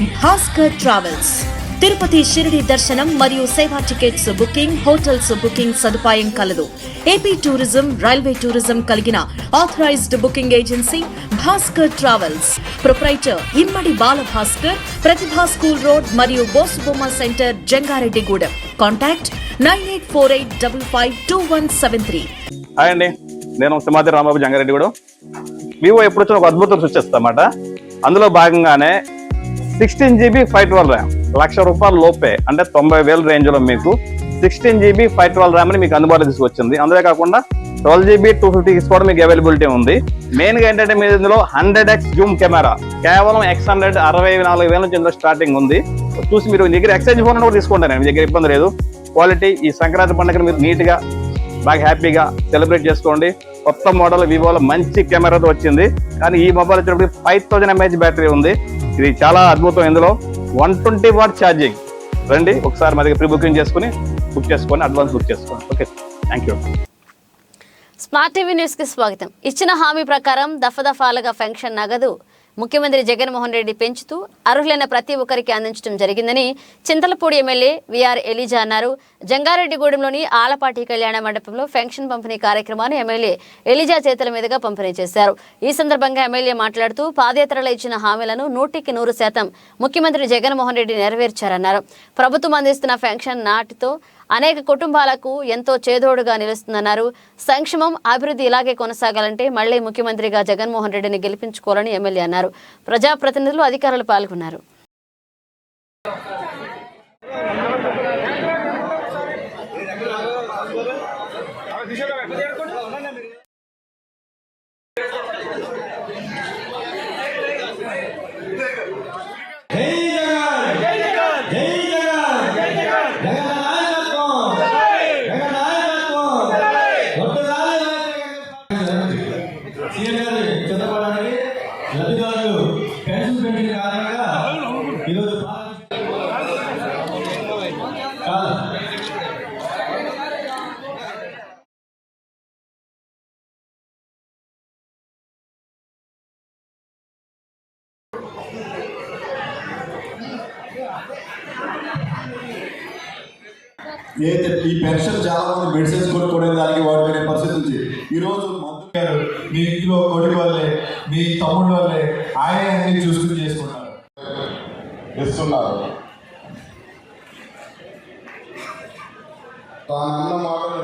Bhaskar travels. Tirupati Shirdi దర్శనం మరియు సేవా టికెట్స్ బుకింగ్ హోటల్స్ బుకింగ్ సదుపాయం కలదు. ఏపీ టూరిజం రైల్వే టూరిజం కలిగిన authorised booking agency Bhaskar travels. Proprietor Immadi Balabhaskar Pratibha school road మరియు Bosubomma centre Jangareddygudem. Contact nine eight four eight double five two one seven three. Hi అండి. నేను సింహాద్రి రామబాబు జంగారెడ్డి కూడా Vivo ఎప్పుడు వచ్చిన ఒక అద్భుతం సృష్టిస్తామాట అందులో భాగంగానే sixteen GB five twelve RAM. లక్ష రూపాయల లోపే అంటే తొంభై వేల రేంజ్లో మీకు sixteen GB five twelve RAM అని మీకు అందుబాటులో తీసుకొచ్చింది. అందులో కాకుండా ట్వెల్వ్ జీబీ టూ ఫిఫ్టీ కూడా మీకు అవైలబిలిటీ ఉంది. మెయిన్గా ఏంటంటే మీరు ఇందులో హండ్రెడ్ ఎక్స్ జూమ్ కెమెరా కేవలం ఎక్స్ హండ్రెడ్ అరవై నాలుగు వేల నుంచి ఇందులో స్టార్టింగ్ ఉంది. చూసి మీరు మీ దగ్గర ఎక్స్చేంజ్ ఫోన్ కూడా తీసుకుంటాను మీ దగ్గర ఇబ్బంది లేదు. క్వాలిటీ ఈ సంక్రాంతి పండుగను మీరు నీట్గా బాగా హ్యాపీగా సెలబ్రేట్ చేసుకోండి. కొత్త మోడల్ వివోలో మంచి కెమెరాతో వచ్చింది. కానీ ఈ మొబైల్ వచ్చినప్పుడు ఫైవ్ థౌజండ్ ఎంఏహెచ్ బ్యాటరీ ఉంది. ఇది చాలా అద్భుతం ఇందులో. One twenty watt charging. రండి ఒకసారి మా దగ్గర ప్రీ బుకింగ్ చేసుకుని బుక్ చేసుకొని అడ్వాన్స్ బుక్ చేసుకోండి. Okay thank you smart TV న్యూస్కి స్వాగతం. ఇచ్చిన హామీ ప్రకారం దఫదఫాలుగా పెన్షన్ నగదు ముఖ్యమంత్రి జగన్మోహన్ రెడ్డి పెంచుతూ అర్హులైన ప్రతి ఒక్కరికి అందించడం జరిగిందని చింతలపూడి ఎమ్మెల్యే విఆర్ ఎలిజా అన్నారు. జంగారెడ్డిగూడెంలోని ఆలపాటి కళ్యాణ మండపంలో పెన్షన్ పంపిణీ కార్యక్రమాన్ని ఎమ్మెల్యే ఎలిజా చేతుల మీదుగా పంపిణీ చేశారు. ఈ సందర్భంగా ఎమ్మెల్యే మాట్లాడుతూ పాదయాత్రలో ఇచ్చిన హామీలను నూటికి నూరు శాతం ముఖ్యమంత్రి జగన్మోహన్ రెడ్డి నెరవేర్చారన్నారు. ప్రభుత్వం అందిస్తున్న పెన్షన్ నాటితో అనేక కుటుంబాలకు ఎంతో చేదోడుగా నిలుస్తుందన్నారు. సంక్షేమం అభివృద్ధి ఇలాగే కొనసాగాలంటే మళ్ళీ ముఖ్యమంత్రిగా జగన్మోహన్ రెడ్డిని గెలిపించుకోవాలని ఎమ్మెల్యే అన్నారు. ప్రజాప్రతినిధులు అధికారులు పాల్గొన్నారు. జై సీఎం గారి చిత్తపడానికి లబ్ధిదారులు పెన్షన్ పెంచిన కారణంగా ఈరోజు ఏదైతే ఈ పెన్షన్ చాలా మంది మెడిసిన్స్ కొనుక్కునే దానికి వాడుకునే పరిస్థితి ఉంది. ఈ రోజు మందు గారు మీ ఇంట్లో కొడుకు వల్లే మీ తమ్ముడు వల్లే ఆయన అన్ని చూసుకుని చేసుకుంటారు. ఇస్తున్నారు తాను అన్న మాటలు